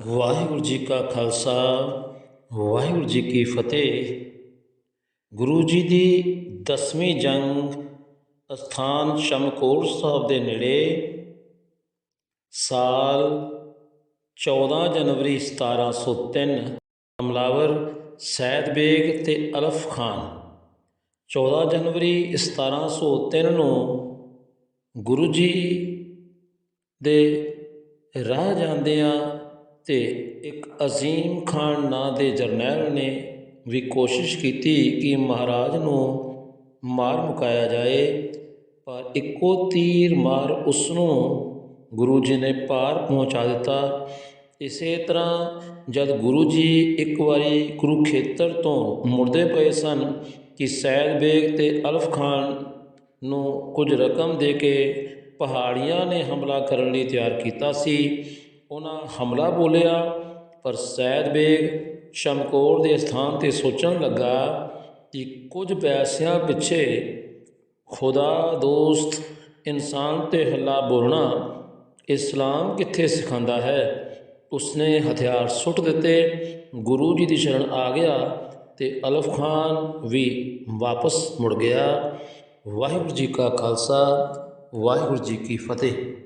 ਵਾਹਿਗੁਰੂ ਜੀ ਕਾ ਖਾਲਸਾ, ਵਾਹਿਗੁਰੂ ਜੀ ਕੀ ਫਤਿਹ। ਗੁਰੂ ਜੀ ਦੀ ਦਸਵੀਂ ਜੰਗ ਅਸਥਾਨ ਚਮਕੌਰ ਸਾਹਿਬ ਦੇ ਨੇੜੇ ਸਾਲ 14 ਜਨਵਰੀ 1703 ਹਮਲਾਵਰ ਸੈਦ ਬੇਗ ਤੇ ਅਲਫ ਖਾਨ। 14 ਜਨਵਰੀ 1703 ਨੂੰ ਗੁਰੂ ਜੀ ਦੇ ਰਾਹ ਜਾਂਦਿਆਂ ਤੇ ਇੱਕ ਅਜ਼ੀਮ ਖਾਨ ਨਾਂ ਦੇ ਜਰਨੈਲ ਨੇ ਵੀ ਕੋਸ਼ਿਸ਼ ਕੀਤੀ ਕਿ ਮਹਾਰਾਜ ਨੂੰ ਮਾਰ ਮੁਕਾਇਆ ਜਾਏ, ਪਰ ਇੱਕੋ ਤੀਰ ਮਾਰ ਉਸ ਨੂੰ ਗੁਰੂ ਜੀ ਨੇ ਪਾਰ ਪਹੁੰਚਾ ਦਿੱਤਾ। ਇਸੇ ਤਰ੍ਹਾਂ ਜਦ ਗੁਰੂ ਜੀ ਇੱਕ ਵਾਰੀ ਕੁਰੂਖੇਤਰ ਤੋਂ ਮੁੜਦੇ ਪਏ ਸਨ ਕਿ ਸੈਦ ਬੇਗ ਤੇ ਅਲਫ ਖਾਨ ਨੂੰ ਕੁਝ ਰਕਮ ਦੇ ਕੇ ਪਹਾੜੀਆਂ ਨੇ ਹਮਲਾ ਕਰਨ ਲਈ ਤਿਆਰ ਕੀਤਾ ਸੀ ਉਹਨਾਂ ਹਮਲਾ ਬੋਲਿਆ, ਪਰ ਸੈਦ ਬੇਗ ਸ਼ਮਕੌਰ ਦੇ ਸਥਾਨ ਤੇ ਸੋਚਣ ਲੱਗਾ ਕਿ ਕੁਝ ਪੈਸਿਆਂ ਪਿੱਛੇ ਖੁਦਾ ਦੋਸਤ ਇਨਸਾਨ ਤੇ ਹੱਲਾ ਬੋਲਣਾ ਇਸਲਾਮ ਕਿੱਥੇ ਸਿਖਾਉਂਦਾ ਹੈ? ਉਸਨੇ ਹਥਿਆਰ ਸੁੱਟ ਦਿੱਤੇ, ਗੁਰੂ ਜੀ ਦੀ ਸ਼ਰਨ ਆ ਗਿਆ ਤੇ ਅਲਫ ਖਾਨ ਵੀ ਵਾਪਸ ਮੁੜ ਗਿਆ। ਵਾਹਿਗੁਰੂ ਜੀ ਕਾ ਖਾਲਸਾ, ਵਾਹਿਗੁਰੂ ਜੀ ਕੀ ਫਤਿਹ।